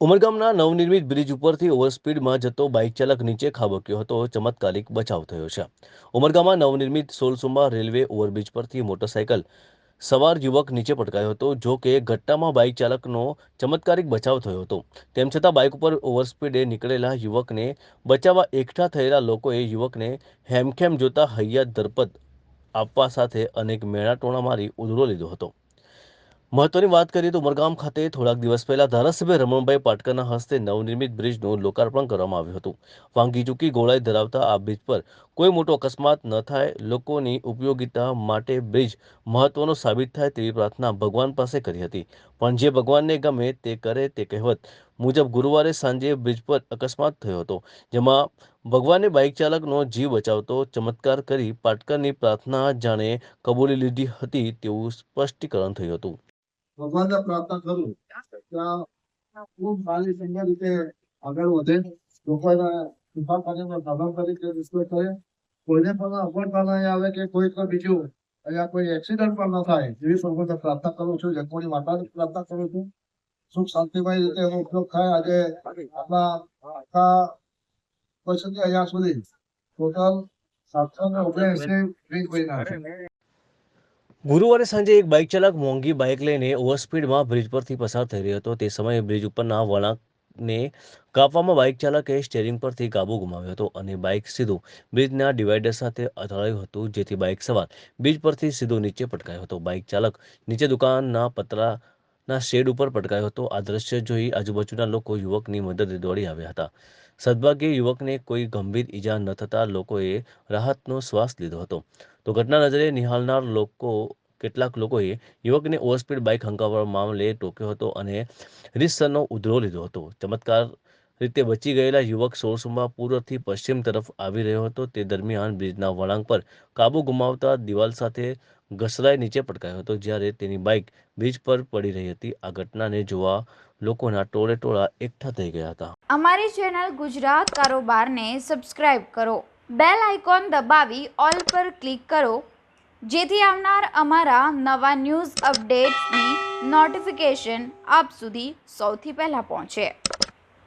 ઉમરગામના નવનિર્મિત બ્રિજ ઉપરથી ઓવરસ્પીડમાં જતો બાઇક ચાલક નીચે ખાબક્યો હતો. ચમત્કારિક બચાવ થયો છે. ઉમરગામમાં નવનિર્મિત સોલસુમા રેલવે ઓવરબ્રિજ પરથી મોટરસાયકલ સવાર યુવક નીચે પટકાયો હતો, જો કે ઘટનામાં બાઇક ચાલકનો ચમત્કારિક બચાવ થયો હતો. તેમ છતાં બાઇક ઉપર ઓવરસ્પીડે નીકળેલા યુવકને બચાવવા એકઠા થયેલા લોકોએ યુવકને હેમખેમ જોતા હૈયા ધરપત આપવા સાથે અનેક મેળાટોણા મારી ઉધડો લીધો હતો. મહત્વની વાત કરીએ તો ઉમરગામ ખાતે થોડાક દિવસ પહેલા ધારાસભ્ય રમણભાઈ પાટકરના હસ્તે નવનિર્મિત બ્રિજનું લોકાર્પણ કરવામાં આવ્યું હતું. વાંગી ચૂકી ગોળાઈ ધરાવતા આ બ્રિજ પર કોઈ મોટો અકસ્માત ન થાય, લોકોની ઉપયોગિતા માટે બ્રિજ મહત્વનો સાબિત થાય તેવી પ્રાર્થના ભગવાન પાસે કરી હતી. પણ જે ભગવાનને ગમે તે કરે તે કહેવત મુજબ ગુરુવારે સાંજે બ્રિજ પર અકસ્માત થયો હતો, જેમાં ભગવાને બાઇક ચાલકનો જીવ બચાવતો ચમત્કાર કરી પાટકરની પ્રાર્થના જાણે કબૂલી લીધી હતી તેવું સ્પષ્ટીકરણ થયું હતું. ભગવાનને પ્રાર્થના કરું ખૂબ સારી સુંદર રીતે આગળ વધે. લોકોને સુખાકારીનો સાધન તરીકે ડિસ્પ્લે કરે. કોઈને પણ અગવડતા નહીં આવે કે કોઈ પણ બીજું અહીંયા કોઈ એક્સિડન્ટ પણ ન થાય એવી ભગવાનને પ્રાર્થના કરું છું. જગમોની માતાની પ્રાર્થના કરું છું. સુખ શાંતિમય રીતે એનો ઉપયોગ થાય. આજે આપણા આખા પછી અહીંયા સુધી. ટોટલ સાતસો ને ઓગણએસી વીસ મહિના ગુરુવારે સાંજે એક બાઇક ચાલક મોંઘી બાઇક લઈને ઓવરસ્પીડમાં બ્રિજ પરથી પસાર થઈ રહ્યો હતો. તે સમયે બ્રિજ ઉપરના વળાંકને કાપવામાં બાઇક ચાલકે સ્ટેરિંગ પરથી કાબુ ગુમાવ્યો હતો અને બાઇક સીધું બ્રિજના ડિવાઈડર સાથે અથડાયું હતું, જેથી બાઇક સવાર બ્રિજ પરથી સીધો નીચે પટકાયો હતો. બાઇક ચાલક નીચે દુકાનના પતરાના શેડ ઉપર પટકાયો હતો. આ દ્રશ્ય જોઈ આજુબાજુના લોકો યુવકની મદદે દોડી આવ્યા હતા. સદભાગ્યે યુવકને કોઈ ગંભીર ઈજા ન થતાં લોકોએ રાહતનો શ્વાસ લીધો હતો. તો ઘટના નજરે નિહાળનાર લોકો, કેટલાક લોકોએ યુવકને ઓવરસ્પીડ બાઇક હંકાવવા મામલે ટોક્યો હતો અને રીતસરનો ઉધરો લીધો હતો. ચમત્કાર રીતે બચી ગયેલા યુવક સોળસુંબા પૂર્વથી પશ્ચિમ તરફ આવી રહ્યો હતો. તે દરમિયાન બ્રિજના વળાંક પર કાબુ ગુમાવતા દિવાલ સાથે ઘસરાઈ નીચે પટકાયો હતો, જ્યારે તેની બાઇક બ્રિજ પર પડી રહી હતી. આ ઘટનાને જોવા લોકોના ટોળે ટોળા એકઠા થઈ ગયા હતા. અમારી ચેનલ ગુજરાત કારોબારને સબસ્ક્રાઇબ કરો, બેલ આઇકોન દબાવી, ઓલ પર ક્લિક કરો, જેથી આવનાર અમારા નવા ન્યૂઝ અપડેટ્સની નોટિફિકેશન આપ સુધી સૌથી પહેલાં પહોંચે.